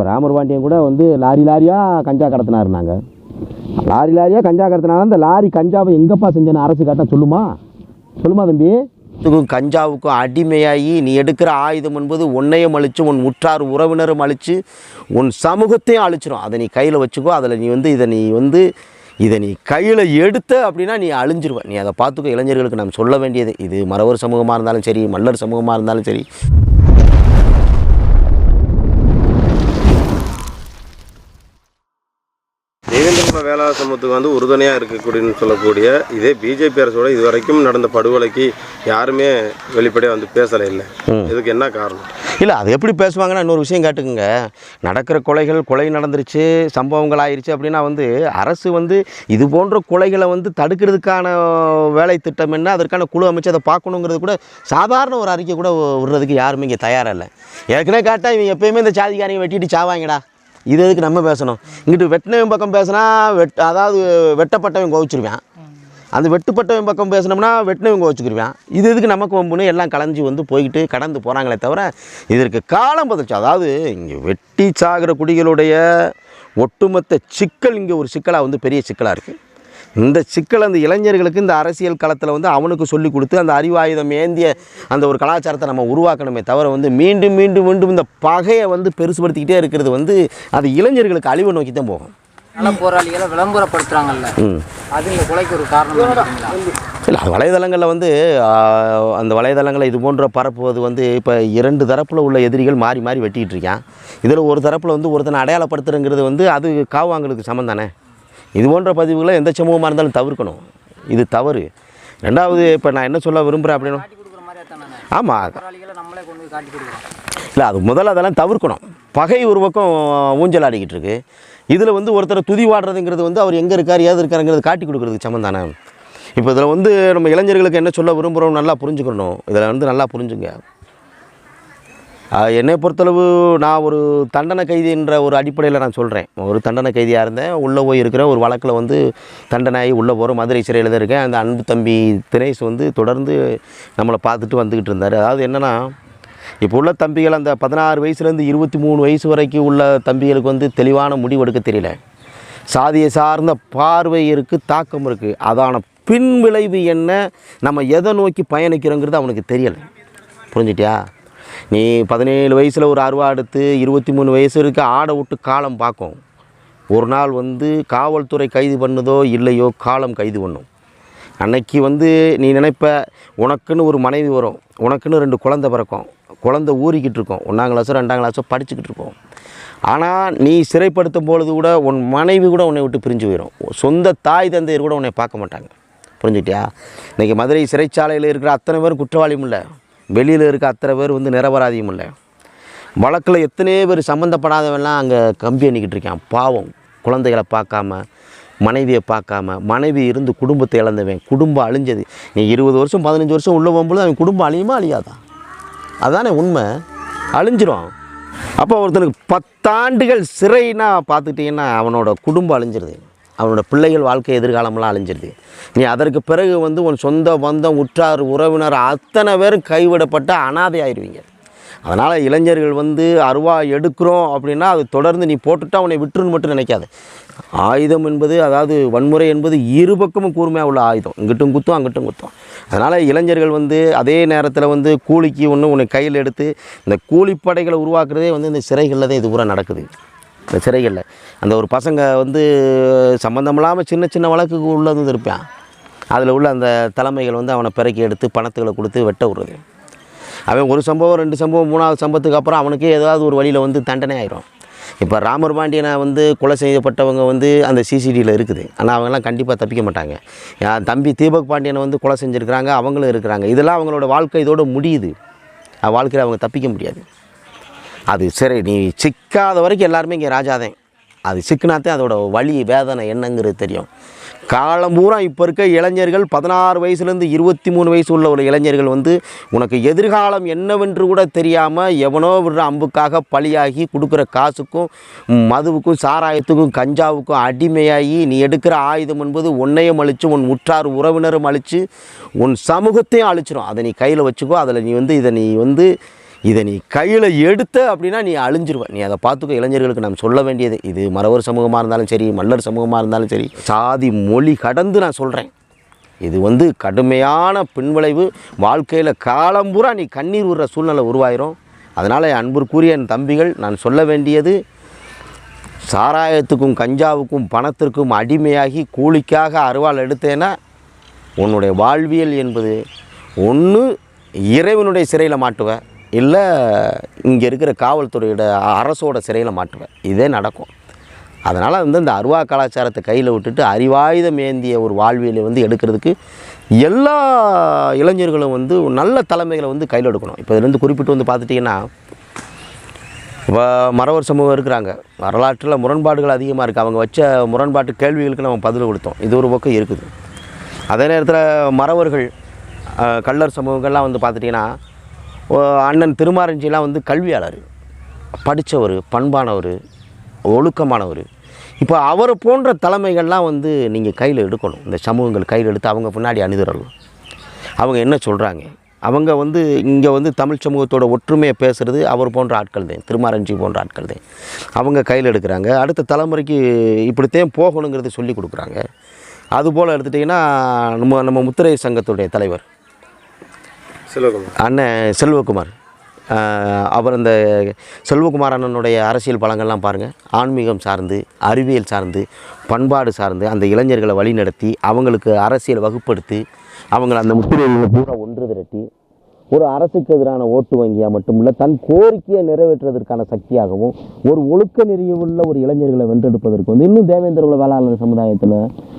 இப்போ ராமர் பாண்டியன் கூட வந்து லாரி லாரியாக கஞ்சா கடத்தினார் நாங்கள் லாரி லாரியாக கஞ்சா கடத்தினாலும் அந்த லாரி கஞ்சாவை எங்கப்பா செஞ்சேன்னு அரசு கேட்டால் சொல்லுமா? சொல்லுமா தம்பி? இதுக்கும் கஞ்சாவுக்கும் அடிமையாகி நீ எடுக்கிற ஆயுதம் என்பது உன்னையும் அழிச்சு உன் உற்றார் உறவினரும் அழிச்சு உன் சமூகத்தையும் அழிச்சிரும். அதை நீ கையில் வச்சுக்கோ. அதில் நீ வந்து இதை நீ வந்து இதை நீ கையில் எடுத்த அப்படின்னா நீ அழிஞ்சிருவ. நீ அதை பார்த்துக்கோ. இளைஞர்களுக்கு நாம் சொல்ல வேண்டியது இது. மறவர் சமூகமாக இருந்தாலும் சரி மல்லர் சமூகமாக இருந்தாலும் சரி. தேவேந்திரகுல வேளாண் சமூகத்துக்கு வந்து உறுதுணையாக இருக்கக்கூடியன்னு சொல்லக்கூடிய இதே பிஜேபி அரசோட இது வரைக்கும் நடந்த படுகொலைக்கு யாருமே வெளிப்படையாக வந்து பேசலை இல்லை. இதுக்கு என்ன காரணம்? இல்லை அது எப்படி பேசுவாங்கன்னா இன்னொரு விஷயம் கேட்டுக்குங்க. நடக்கிற கொலைகள் கொலை நடந்துருச்சு சம்பவங்கள் ஆயிருச்சு அப்படின்னா வந்து அரசு வந்து இது போன்ற கொலைகளை வந்து தடுக்கிறதுக்கான வேலை திட்டம் என்ன அதற்கான குழு அமைச்சு அதை பார்க்கணுங்கிறது கூட சாதாரண ஒரு அறிக்கை கூட விடுறதுக்கு யாருமே இங்கே தயாராக இல்லை. ஏற்கனவே கேட்டால் இவங்க எப்பயுமே இந்த சாதிக்காரங்க வெட்டிட்டு சாவாங்கடா. இது எதுக்கு நம்ம பேசணும்? இங்கிட்டு வெட்டினவன் பக்கம் பேசினா வெட் அதாவது வெட்டப்பட்டவன் கோவிச்சிருவேன். அந்த வெட்டுப்பட்டவன் பக்கம் பேசினோம்னா வெட்டினவங்க வச்சுக்கிருவான் இது எதுக்கு நமக்கு வம்புன்னு எல்லாம் கலைஞ்சி வந்து போய்கிட்டு கடந்து போகிறாங்களே தவிர இதற்கு காலம் பதிச்சு அதாவது இங்கே வெட்டி சாகிற குடிகளுடைய ஒட்டுமொத்த சிக்கல் இங்கே ஒரு சிக்கலாக வந்து பெரிய சிக்கலாக இருக்குது இந்த சிக்கல் அந்த இளைஞர்களுக்கு இந்த அரசியல் களத்தில் வந்து அவனுக்கு சொல்லி கொடுத்து அந்த அறிவாயுதம் ஏந்திய அந்த ஒரு கலாச்சாரத்தை நம்ம உருவாக்கணுமே தவிர வந்து மீண்டும் மீண்டும் மீண்டும் இந்த பகையை வந்து பெருசுபடுத்திக்கிட்டே இருக்கிறது வந்து அது இளைஞர்களுக்கு அழிவு நோக்கி தான் போகும். நல போராளிகளை விளம்பரப்படுத்துறாங்கல்ல. அது இந்த கொலைக்கு ஒரு காரணம்? இல்லை அது வலைதளங்களில் வந்து அந்த வலைதளங்களை இது போன்ற பரப்புவது வந்து இப்போ இரண்டு தரப்பில் உள்ள எதிரிகள் மாறி மாறி வெட்டிக்கிட்டு இருக்கான். இதில் ஒரு தரப்பில் வந்து ஒருத்தனை அடையாளப்படுத்துறங்கிறது வந்து அது காவாங்களுக்கு சமம் தானே? இது போன்ற பதிவுகளை எந்த சமூகமாக இருந்தாலும் தவிர்க்கணும். இது தவறு. ரெண்டாவது இப்போ நான் என்ன சொல்ல விரும்புகிறேன் அப்படின்னா ஆமாம் இல்லை அது முதல்ல அதெல்லாம் தவிர்க்கணும். பகை ஒரு பக்கம் ஊஞ்சல் ஆடிக்கிட்டு இருக்கு. இதில் வந்து ஒருத்தரை துதி வாடுறதுங்கிறது வந்து அவர் எங்கே இருக்கார் ஏது இருக்காருங்கிறது காட்டி கொடுக்குறதுக்கு சமம் தானே. இப்போ இதில் வந்து நம்ம இளைஞர்களுக்கு என்ன சொல்ல விரும்புகிறோம் நல்லா புரிஞ்சுக்கணும். இதில் வந்து நல்லா புரிஞ்சுங்க. என்னை பொறுத்தளவு நான் ஒரு தண்டனை கைதின்ற ஒரு அடிப்படையில் நான் சொல்கிறேன் ஒரு தண்டனை கைதியாக இருந்தேன். உள்ளே போய் இருக்கிற ஒரு வழக்கில் வந்து தண்டனை உள்ளே போகிற மதுரை சிறையில் தான் இருக்கேன். அந்த அன்பு தம்பி தினேஷ் வந்து தொடர்ந்து நம்மளை பார்த்துட்டு வந்துக்கிட்டு இருந்தார். அதாவது என்னென்னா இப்போ உள்ள தம்பிகள் அந்த பதினாறு வயசுலேருந்து இருபத்தி மூணு வயசு வரைக்கும் உள்ள தம்பிகளுக்கு வந்து தெளிவான முடிவு எடுக்க தெரியல. சாதியை சார்ந்த பார்வை இருக்குது தாக்கம் இருக்குது அதான பின் விளைவு என்ன நம்ம எதை நோக்கி பயணிக்கிறோங்கிறது அவனுக்கு தெரியலை. புரிஞ்சிட்டியா? நீ பதினேழு வயசில் ஒரு அருவா எடுத்து இருபத்தி மூணு வயசு இருக்க ஆடை விட்டு காலம் பார்க்கும். ஒரு நாள் வந்து காவல்துறை கைது பண்ணுதோ இல்லையோ காலம் கைது பண்ணும். அன்னைக்கு வந்து நீ நினைப்ப உனக்குன்னு ஒரு மனைவி வரும். உனக்குன்னு ரெண்டு குழந்தை பிறக்கும். குழந்தை ஊறிக்கிட்டு இருக்கும். ஒன்றாம் கிளாஸோ ரெண்டாம் கிளாஸோ படிச்சுக்கிட்டு இருக்கோம். ஆனால் நீ சிறைப்படுத்தும் பொழுது கூட உன் மனைவி கூட உன்னை விட்டு பிரிஞ்சு போயிடும் சொந்த தாய் தந்தையர் கூட உன்னை பார்க்க மாட்டாங்க. புரிஞ்சுட்டியா இன்றைக்கி மதுரை சிறைச்சாலையில் இருக்கிற அத்தனை பேரும் குற்றவாளியும் இல்லை வெளியில் இருக்க அத்தனை பேர் வந்து நிரபராதியும் இல்லை. வழக்கில் எத்தனையோ பேர் சம்மந்தப்படாதவன்லாம் அங்கே கம்பி எண்ணிக்கிட்டு இருக்கான். பாவம். குழந்தைகளை பார்க்காம மனைவியை பார்க்காம மனைவி இருந்து குடும்பத்தை இழந்தவன் குடும்பம் அழிஞ்சது. நீ இருபது வருஷம் பதினஞ்சு வருஷம் உள்ளே போகும்போது அவன் குடும்பம் அழியுமா அழியாதா? அதானே உண்மை. அழிஞ்சிரும். அப்போ ஒருத்தனுக்கு பத்தாண்டுகள் சிறைனா பார்த்துக்கிட்டிங்கன்னா அவனோட குடும்பம் அழிஞ்சிருது. அவனோட பிள்ளைகள் வாழ்க்கை எதிர்காலமெல்லாம் அழிஞ்சிருது. நீ அதற்கு பிறகு வந்து உன் சொந்த பந்தம் உற்றார் உறவினர் அத்தனை பேரும் கைவிடப்பட்ட அனாதை ஆயிடுவீங்க அதனால் இளைஞர்கள் வந்து அருவா எடுக்கிறோம் அப்படின்னா அது தொடர்ந்து நீ போட்டுட்டு அவனை விட்டுருன்னு மட்டும் நினைக்காது. ஆயுதம் என்பது அதாவது வன்முறை என்பது இரு பக்கமும் கூர்மையாக உள்ள ஆயுதம். இங்கிட்டும் குத்தும் அங்கிட்டும் குத்தும். அதனால் இளைஞர்கள் வந்து அதே நேரத்தில் வந்து கூலிக்கு ஒன்று உன்னை கையில் எடுத்து இந்த கூலிப்படைகளை உருவாக்குறதே வந்து இந்த சிறைகளில் தான் இது பூரா நடக்குது. இந்த சிறைகளில். அந்த ஒரு பசங்க வந்து சம்மந்தம் இல்லாமல் சின்ன சின்ன வழக்குக்கு உள்ளே வந்து இருப்பான். அதில் உள்ள அந்த தலைமைகள் வந்து அவனை பிறக்கி எடுத்து பணத்துகளை கொடுத்து வெட்ட விடுறது. அவன் ஒரு சம்பவம் ரெண்டு சம்பவம் மூணாவது சம்பவத்துக்கு அப்புறம் அவனுக்கே ஏதாவது ஒரு வழியில் வந்து தண்டனை ஆயிரும். இப்போ ராமர் பாண்டியனை வந்து கொலை செய்யப்பட்டவங்க வந்து அந்த சிசிடியில் இருக்குது. ஆனால் அவங்கெல்லாம் கண்டிப்பாக தப்பிக்க மாட்டாங்க. என் தம்பி தீபக் பாண்டியனை வந்து கொலை செஞ்சுருக்கிறாங்க அவங்களும் இருக்கிறாங்க. இதெல்லாம் அவங்களோட வாழ்க்கை இதோட முடியுது. வாழ்க்கையில் அவங்க தப்பிக்க முடியாது. அது சரி நீ சிக்காத வரைக்கும் எல்லாருமே இங்கே ராஜாதேன் அது சிக்கினாத்தே அதோட வழி வேதனை என்னங்கிறது தெரியும். காலம் பூரா இப்போ இருக்க இளைஞர்கள் பதினாறு வயசுலேருந்து இருபத்தி மூணு வயசு உள்ள ஒரு இளைஞர்கள் வந்து உனக்கு எதிர்காலம் என்னவென்று கூட தெரியாமல் எவனோ விடுற அம்புக்காக பழியாகி கொடுக்குற காசுக்கும் மதுவுக்கும் சாராயத்துக்கும் கஞ்சாவுக்கும் அடிமையாகி நீ எடுக்கிற ஆயுதம் என்பது உன்னையும் அழிச்சு உன் உற்றார் உறவினரும் அழித்து உன் சமூகத்தையும் அழிச்சிடும் அதை நீ கையில் வச்சுக்கோ. அதில் நீ வந்து இதை நீ வந்து இதை நீ கையில் எடுத்த அப்படின்னா நீ அழிஞ்சிருவ. நீ அதை பார்த்துக்க இளைஞர்களுக்கு நாம் சொல்ல வேண்டியது. இது மறவர் சமூகமாக இருந்தாலும் சரி மல்லர் சமூகமாக இருந்தாலும் சரி சாதி மொழி கடந்து நான் சொல்கிறேன் இது வந்து கடுமையான பின்விளைவு. வாழ்க்கையில் காலம்பூரா நீ கண்ணீர் விடுற சூழ்நிலை உருவாயிரும். அதனால் என் அன்பிற்குரிய என் தம்பிகள் நான் சொல்ல வேண்டியது சாராயத்துக்கும் கஞ்சாவுக்கும் பணத்திற்கும் அடிமையாகி கூலிக்காக அருவாள் எடுத்தேன்னா உன்னுடைய வாழ்வியல் என்பது ஒன்று இறைவனுடைய சிறையில் மாட்டுவேன் இல்லை இங்கே இருக்கிற காவல்துறையோட அரசோட சிறையில் மாட்டுவேன். இதே நடக்கும். அதனால் வந்து இந்த அருவா கலாச்சாரத்தை கையில் விட்டுட்டு அறிவாயுதம் ஏந்திய ஒரு வாழ்வியலை வந்து எடுக்கிறதுக்கு எல்லா இளைஞர்களும் வந்து நல்ல தலைமைகளை வந்து கையில் எடுக்கணும். இப்போ இதுலேருந்து குறிப்பிட்டு வந்து பார்த்துட்டிங்கன்னா இப்போ மறவர் சமூகம் இருக்கிறாங்க. வரலாற்றில் முரண்பாடுகள் அதிகமாக இருக்குது அவங்க வச்ச முரண்பாட்டு கேள்விகளுக்கு நம்ம பதில் கொடுத்தோம். இது ஒரு பக்கம் இருக்குது. அதே நேரத்தில் மறவர்கள் கல்லர் கள்ளர் சமூகங்கள்லாம் வந்து பார்த்துட்டிங்கன்னா அண்ணன் திருமாரஞ்சிலாம் வந்து கல்வியாளர். படித்தவர் பண்பானவர் ஒழுக்கமானவர். இப்போ அவரை போன்ற தலைமைகள்லாம் வந்து நீங்கள் கையில் எடுக்கணும். இந்த சமூகங்கள் கையில் எடுத்து அவங்க பின்னாடி அணிதிரணும். அவங்க என்ன சொல்கிறாங்க அவங்க வந்து இங்கே வந்து தமிழ் சமூகத்தோட ஒற்றுமையை பேசுகிறது அவர் போன்ற ஆட்கள் தான். திருமாரஞ்சி போன்ற ஆட்கள் தான். அவங்க கையில் எடுக்கிறாங்க. அடுத்த தலைமுறைக்கு இப்படித்தான் போகணுங்கிறத சொல்லி கொடுக்குறாங்க. அதுபோல் எடுத்துட்டிங்கன்னா நம்ம நம்ம முத்திரை சங்கத்துடைய தலைவர் செல்வகுமார். அண்ணன் செல்வகுமார். அவர் இந்த செல்வகுமார் அண்ணனுடைய அரசியல் பலங்கள்லாம் பாருங்கள் ஆன்மீகம் சார்ந்து அறிவியல் சார்ந்து பண்பாடு சார்ந்து அந்த இளைஞர்களை வழிநடத்தி அவங்களுக்கு அரசியல் வகுப்படுத்தி அவங்களை அந்த முத்திரைகளை பூரா ஒன்று திரட்டி ஒரு அரசுக்கு எதிரான ஓட்டு வங்கியாக மட்டுமில்லை தன் கோரிக்கையை நிறைவேற்றுவதற்கான சக்தியாகவும் ஒரு ஒழுக்க நெறியுள்ள ஒரு இளைஞர்களை வென்றெடுப்பதற்கு வந்து இன்னும் தேவேந்திர குல வேளாளர் சமுதாயத்தில்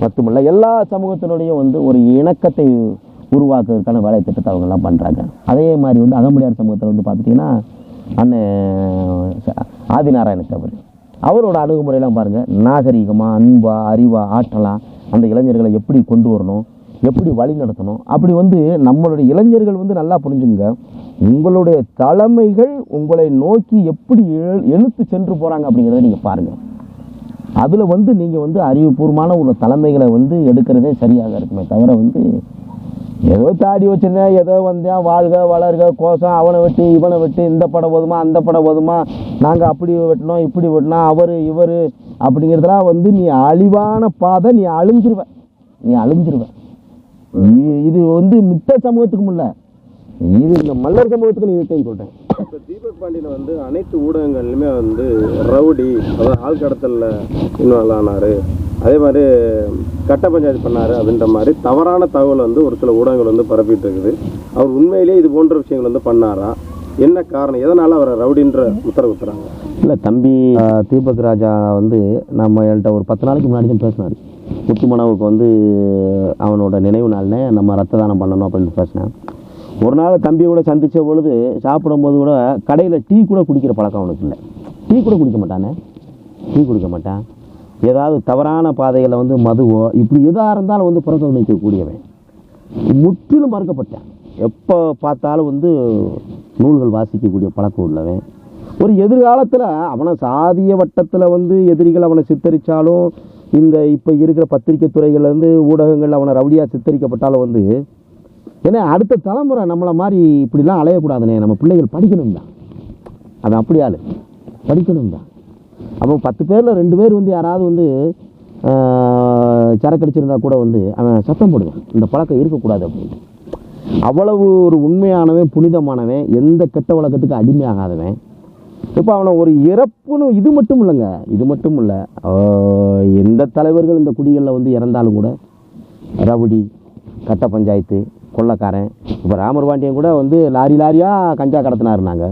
மட்டுமல்ல எல்லா சமூகத்தினுடையும் வந்து ஒரு இணக்கத்தை உருவாக்குறதுக்கான வேலை திட்டத்தை அவங்கெல்லாம் பண்ணுறாங்க அதே மாதிரி வந்து அகமுடியார் சமூகத்தில் வந்து பார்த்துட்டிங்கன்னா அண்ணன் ஆதிநாராயணத்தை அவர். அவரோட அணுகுமுறையெல்லாம் பாருங்கள் நாகரிகமாக அன்பா அறிவா ஆற்றலாக அந்த இளைஞர்களை எப்படி கொண்டு வரணும் எப்படி வழி நடத்தணும் அப்படி வந்து நம்மளுடைய இளைஞர்கள் வந்து நல்லா புரிஞ்சுங்க. உங்களுடைய தலைமைகள் உங்களை நோக்கி எப்படி எழு- எழுத்து சென்று போகிறாங்க அப்படிங்கிறத நீங்கள் பாருங்கள் அதில் வந்து நீங்கள் வந்து அறிவுபூர்வமான ஒரு தலைமைகளை வந்து எடுக்கிறதே சரியாக இருக்குமே தவிர வந்து ஏதோ தாடி வச்சிருந்தேன் ஏதோ வந்தேன் வாழ்க வளர்க கோசம் அவனை வெட்டி இவனை வெட்டி இந்த படம் போதுமா அந்த படம் போதுமா நாங்கள் அப்படி வெட்டினோம் இப்படி வெட்டினோம் அவர் இவர் அப்படிங்கிறதெல்லாம் வந்து நீ அழிவான பாதை நீ அழிஞ்சிருவ. நீ அழிஞ்சிருவ. இது இது வந்து மித்த சமூகத்துக்கும் இல்லை இது இந்த மல்லர் சமூகத்துக்கு நீ விஷயம் சொல்கிறேன் இப்போ தீபக் பாண்டியன் வந்து அனைத்து ஊடகங்கள்லையுமே வந்து ரவுடி அதாவது ஆள் கடத்தலில் இன்வால்வ் ஆனார். அதே மாதிரி கட்ட பஞ்சாயத்து பண்ணார் அப்படின்ற மாதிரி தவறான தகவல் வந்து ஒரு சில ஊடகங்கள் வந்து பரப்பிட்டு இருக்குது. அவர் உண்மையிலேயே இது போன்ற விஷயங்கள் வந்து பண்ணாரா? என்ன காரணம்? எதனால் அவரை ரவுடின்ற உத்தரவு குத்துறாங்க இல்லை தம்பி தீபக் ராஜா வந்து நம்ம என்கிட்ட ஒரு பத்து நாளைக்கு முன்னாடி தான் பேசினார். முத்துமனவுக்கு வந்து அவனோட நினைவு நாள்னே நம்ம ரத்த தானம் பண்ணணும் அப்படின்னு பேசினேன் ஒரு நாள் தம்பியை கூட சந்தித்த பொழுது சாப்பிடும்போது கூட கடையில் டீ கூட குடிக்கிற பழக்கம் அவனுக்கு இல்லை. டீ கூட குடிக்க மாட்டானே? டீ குடிக்க மாட்டான் ஏதாவது தவறான பாதையில் வந்து மதுவோ இப்படி எதாக இருந்தாலும் வந்து புறக்கணிக்கக்கூடியவன் முற்றிலும் மறுக்கப்பட்டேன். எப்போ பார்த்தாலும் வந்து நூல்கள் வாசிக்கக்கூடிய பழக்கம் உள்ளவன். ஒரு எதிர்காலத்தில் அவனை சாதிய வட்டத்தில் வந்து எதிரிகள் அவனை சித்தரித்தாலும் இந்த இப்போ இருக்கிற பத்திரிக்கை துறைகள்லேருந்து ஊடகங்கள் அவனை ரவுடியாக சித்தரிக்கப்பட்டாலும் வந்து ஏன்னா அடுத்த தலைமுறை நம்மளை மாதிரி இப்படிலாம் அலையக்கூடாதுனே. நம்ம பிள்ளைகள் படிக்கணும் தான் அது அப்படி படிக்கணும் தான் அப்போ பத்து பேரில் ரெண்டு பேர் வந்து யாராவது வந்து சரக்கடிச்சிருந்தா சரக்கு அடிச்சிருந்தா கூட வந்து அவன் சத்தம் போடுவான். இந்த பழக்கம் இருக்கக்கூடாது அப்படின்ட்டு அவ்வளவு ஒரு உண்மையானவன் புனிதமானவன் எந்த கெட்ட வழக்கத்துக்கு அடிமையாகாதவன். இப்போ அவனை ஒரு இறப்புன்னு இது மட்டும் இல்லைங்க. இது மட்டும் இல்லை. எந்த தலைவர்கள் இந்த குடிகளில் வந்து இறந்தாலும் கூட ரவுடி கட்ட பஞ்சாயத்து கொள்ளக்காரன் இப்போ ராமர் பாண்டியன் கூட வந்து லாரி லாரியாக கஞ்சா கடத்தினாருனாங்க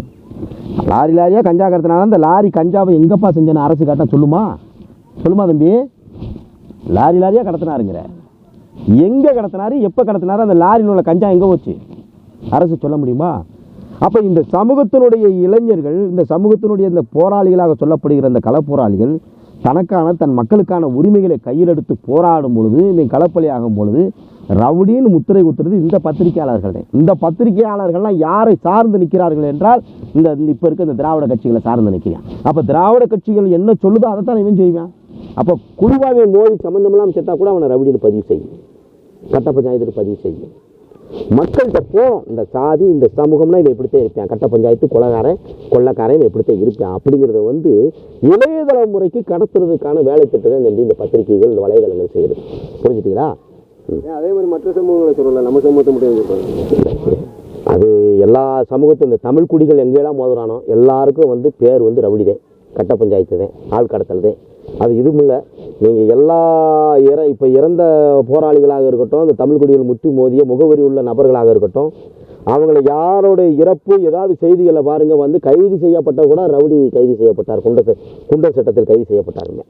லாரி லாரியாக கஞ்சா கடத்தினாலும் அந்த லாரி கஞ்சாவை எங்கப்பா செஞ்சேன்னு அரசு காட்ட சொல்லுமா? சொல்லுமா தம்பி? லாரி லாரியாக கடத்தினாருங்கிற. எங்கே கடத்தினாரு எப்போ கடத்தினாரு? அந்த லாரியில் உள்ள கஞ்சா எங்கே போச்சு? அரசு சொல்ல முடியுமா? அப்போ இந்த சமூகத்தினுடைய இளைஞர்கள் இந்த சமூகத்தினுடைய இந்த போராளிகளாக சொல்லப்படுகிற இந்த களப்போராளிகள் தனக்கான தன் மக்களுக்கான உரிமைகளை கையில் எடுத்து போராடும் பொழுது இந்த களப்பலி ஆகும் பொழுது ரவுடின்னு முத்திரை குத்துறது இந்த பத்திரிகையாளர்களே இந்த பத்திரிகையாளர்கள்லாம் யாரை சார்ந்து நிற்கிறார்கள் என்றால் இந்த இப்போ இருக்க இந்த திராவிட கட்சிகளை சார்ந்து நிற்கிறான். அப்போ திராவிட கட்சிகள் என்ன சொல்லுதோ அதை தான் இவன் செய்வான். அப்போ குழுவாவை மோதி சம்மந்தமெல்லாம் செத்தா கூட அவனை ரவுடின்னு பதிவு செய்யும். கட்ட பஞ்சாயத்தில் பதிவு செய்யும். மக்கள்கிட்ட போகிறோம் இந்த சாதி இந்த சமூகம்னா இவன் இப்படித்தான் இருப்பான். கட்ட பஞ்சாயத்து கொலகாரன் கொள்ளக்காரன் இவன் இப்படித்தான் இருப்பான். அப்படிங்கிறத வந்து இளைய தலைமுறைக்கு கடத்துறதுக்கான வேலை திட்டம் இந்த இந்த பத்திரிகைகள் இந்த வலைதளங்கள் செய்யுது. புரிஞ்சுட்டீங்களா? அதே மாதிரி மற்ற சமூகங்களை சொல்லல? நம்ம சமூகத்தை மட்டும் அது எல்லா சமூகத்தும் இந்த தமிழ் குடிகள் எங்கெல்லாம் மோதுறானோ எல்லாருக்கும் வந்து பேர் வந்து ரவுடிதே. கட்ட பஞ்சாயத்து தான் ஆள் கடத்தல் தான் அது இதுவும் இல்லை நீங்கள் எல்லா இற இப்போ இறந்த போராளிகளாக இருக்கட்டும் இந்த தமிழ் குடிகள் முற்றி மோதிய முகவரி உள்ள நபர்களாக இருக்கட்டும் அவங்களை யாரோட இறப்பு ஏதாவது செய்திகளை பாருங்கள் வந்து கைது செய்யப்பட்ட கூட ரவுடி கைது செய்யப்பட்டார். குண்ட குண்டர் சட்டத்தில் கைது செய்யப்பட்டாருங்க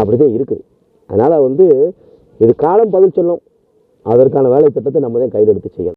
அப்படிதான் இருக்குது. அதனால் வந்து இது காலம் பதில் சொல்லும். அதற்கான வேலை திட்டத்தை நம்ம தான் கையில் எடுத்து செய்யணும்.